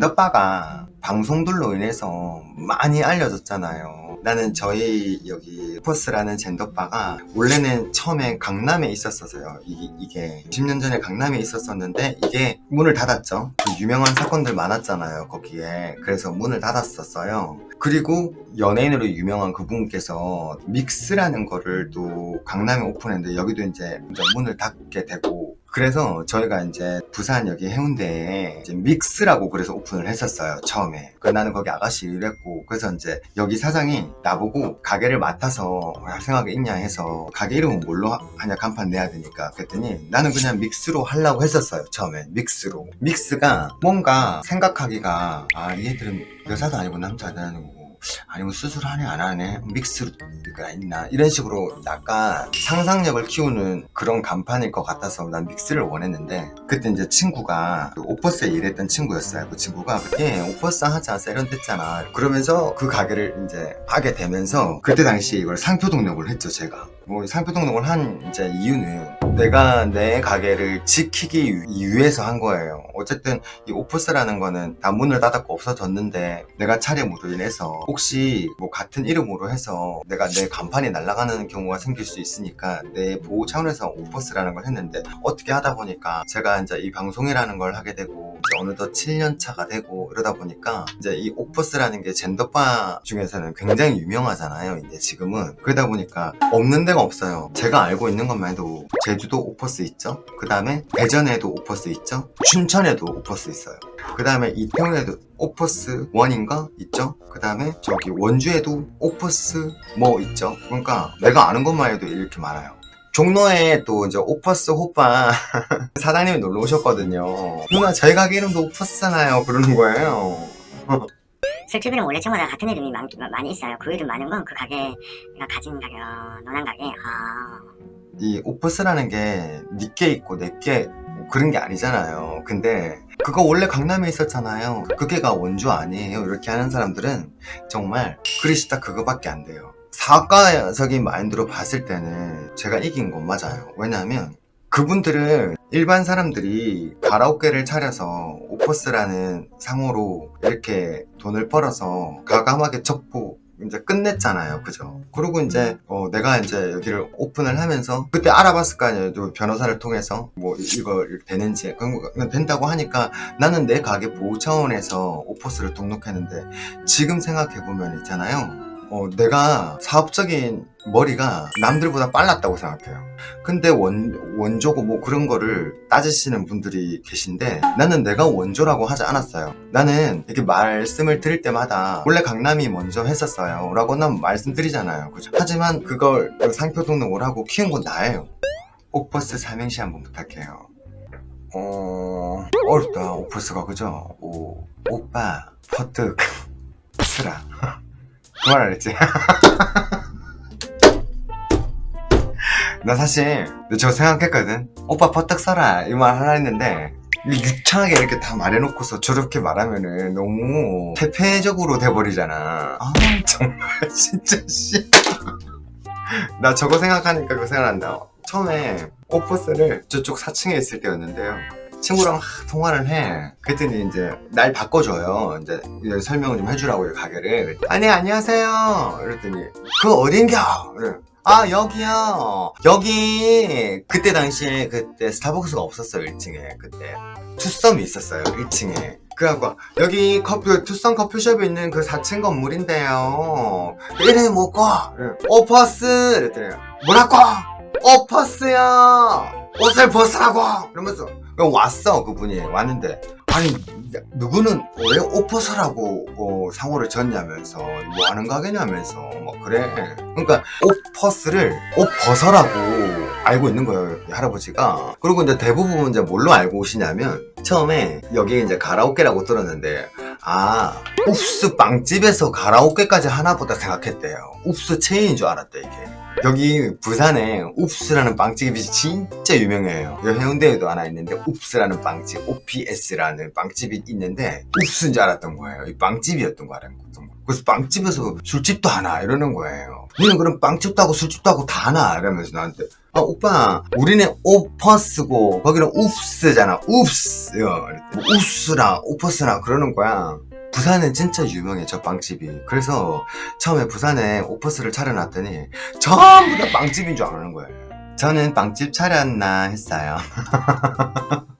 젠더바가 방송들로 인해서 많이 알려졌잖아요. 나는 저희 여기 포스라는 젠더바가 원래는 처음에 강남에 있었어서요. 이, 게 10년 전에 강남에 있었었는데 이게 문을 닫았죠. 그 유명한 사건들 많았잖아요. 거기에. 그래서 문을 닫았었어요. 그리고 연예인으로 유명한 그분께서 믹스라는 거를 또 강남에 오픈했는데 여기도 이제 문을 닫게 되고 그래서 저희가 이제 부산 여기 해운대에 이제 믹스라고 그래서 오픈을 했었어요 처음에. 그 나는 거기 아가씨 일했고 그래서 이제 여기 사장이 나보고 가게를 맡아서 할 생각이 있냐 해서 가게 이름은 뭘로 하- 하냐 간판 내야 되니까 그랬더니 나는 그냥 믹스로 하려고 했었어요 처음에. 믹스로. 믹스가 뭔가 생각하기가 아 얘들은 여자도 아니고 남자도 아니고 아니면 수술하네 안 하네 믹스가 있나? 이런 식으로 약간 상상력을 키우는 그런 간판일 것 같아서 난 믹스를 원했는데 그때 이제 친구가 그 오퍼스에 일했던 친구였어요. 그 친구가 그때 오퍼스 하자 세련됐잖아. 그러면서 그 가게를 이제 하게 되면서 그때 당시 이걸 상표 등록을 했죠 제가 뭐 상표 등록을 한 이제 이유는 내가 내 가게를 지키기 위해서 한 거예요. 어쨌든 이 오프스라는 거는 다 문을 닫았고 없어졌는데 내가 차림으로 인해서 혹시 뭐 같은 이름으로 해서 내가 내 간판이 날아가는 경우가 생길 수 있으니까 내 보호 차원에서 오퍼스라는 걸 했는데 어떻게 하다 보니까 제가 이제 이 방송이라는 걸 하게 되고 어느덧 7년 차가 되고 이러다 보니까 이제 이 오퍼스라는 게 젠더바 중에서는 굉장히 유명하잖아요 이제 지금은. 그러다 보니까 없는 데가 없어요. 제가 알고 있는 것만 해도 제주도 오퍼스 있죠? 그 다음에 대전에도 오퍼스 있죠? 춘천에도 오퍼스 있어요. 그 다음에 이태원에도 오퍼스 원인가 있죠? 그 다음에 저기 원주에도 오퍼스 뭐 있죠? 그러니까 내가 아는 것만 해도 이렇게 많아요. 종로에 또 이제 오퍼스 호빠 사장님이 놀러 오셨거든요. 누나 저희 가게 이름도 오퍼스잖아요. 그러는 거예요 슬튜브는 원래 친구들 같은 이름이 많, 많이 있어요. 그 이름 많은 건 그 가게가 가진 가게, 어, 논한 가게. 아, 이 오퍼스라는 게 니께 있고 내게 그런 게 아니잖아요. 근데 그거 원래 강남에 있었잖아요. 그게가 원주 아니에요. 이렇게 하는 사람들은 정말 그리시다 그거밖에 안 돼요. 사과적인 마인드로 봤을 때는 제가 이긴 건 맞아요. 왜냐하면 그분들은 일반 사람들이 가라오케를 차려서 오퍼스라는 상호로 이렇게 돈을 벌어서 가감하게 쳤고 이제 끝냈잖아요. 그죠? 그리고 이제 어, 내가 이제 여기를 오픈을 하면서 그때 알아봤을 거 아니에요. 또 변호사를 통해서 뭐 이- 이거 되는지 그런 거 된다고 하니까 나는 내 가게 보호 차원에서 오퍼스를 등록했는데 지금 생각해 보면 있잖아요. 어, 내가 사업적인 머리가 남들보다 빨랐다고 생각해요. 근데 원, 원조고 뭐 그런 거를 따지시는 분들이 계신데 나는 내가 원조라고 하지 않았어요. 나는 이렇게 말씀을 드릴 때마다 원래 강남이 먼저 했었어요. 라고 난 말씀드리잖아요. 그죠? 하지만 그걸 상표 등록을 하고 키운 건 나예요. 옥버스 삼행시 한번 부탁해요. 어, 어렵다. 옥버스가 그죠? 오, 오빠, 퍼뜩, 쓰라. 그 말 안 했지? 나 사실 저 생각했거든. 오빠 버떡 써라. 이 말 하려 했는데 유창하게 이렇게 다 말해놓고서 저렇게 말하면은 너무 퇴폐적으로 돼버리잖아. 아 정말 진짜 씨 나 저거 생각하니까 그거 생각난다. 처음에 오퍼스를 저쪽 4층에 있을 때였는데요 친구랑 막 통화를 해. 그랬더니 이제 날 바꿔줘요. 이제 설명을 좀 해주라고요, 가게를. 아니, 안녕하세요. 이랬더니, 그 어딘겨? 아, 여기요. 여기, 그때 당시에 그때 스타벅스가 없었어요, 1층에. 그때. 투썸이 있었어요, 1층에. 그래갖고, 여기 커피, 투썸 커피숍에 있는 그 4층 건물인데요. 이름이 뭐고? 오퍼스! 이랬더니, 뭐라고? 오퍼스요! 옷을 벗으라고! 이러면서. 그럼 왔어 그분이. 왔는데. 아니 누구는 왜 오퍼서라고 어, 상호를 졌냐면서 뭐 하는 가게냐면서 막 그래. 그러니까 오퍼스를 옷 벗어라고 알고 있는 거예요 이 할아버지가. 그리고 이제 대부분 이제 뭘로 알고 오시냐면 처음에 여기 이제 가라오케라고 들었는데 아 웁스 빵집에서 가라오케까지 하나보다 생각했대요. 웁스 체인인 줄 알았대 이게 여기 부산에 웁스라는 빵집이 진짜 유명해요. 여기 해운대에도 하나 있는데 웁스라는 빵집, OPS라는 빵집이 있는데 웁스인 줄 알았던 거예요. 이 빵집이었던 거 알았던. 그래서 빵집에서 술집도 하나 이러는 거예요. 너는 그럼 빵집도 하고 술집도 하고 다 하나 이러면서 나한테 아 오빠 우리는 오퍼스고 거기는 웁스잖아 웁스 뭐 우스라 오퍼스라 그러는 거야 부산은 진짜 유명해 저 빵집이. 그래서 처음에 부산에 오퍼스를 차려놨더니 전부 다 빵집인 줄 아는 거예요. 저는 빵집 차렸나 했어요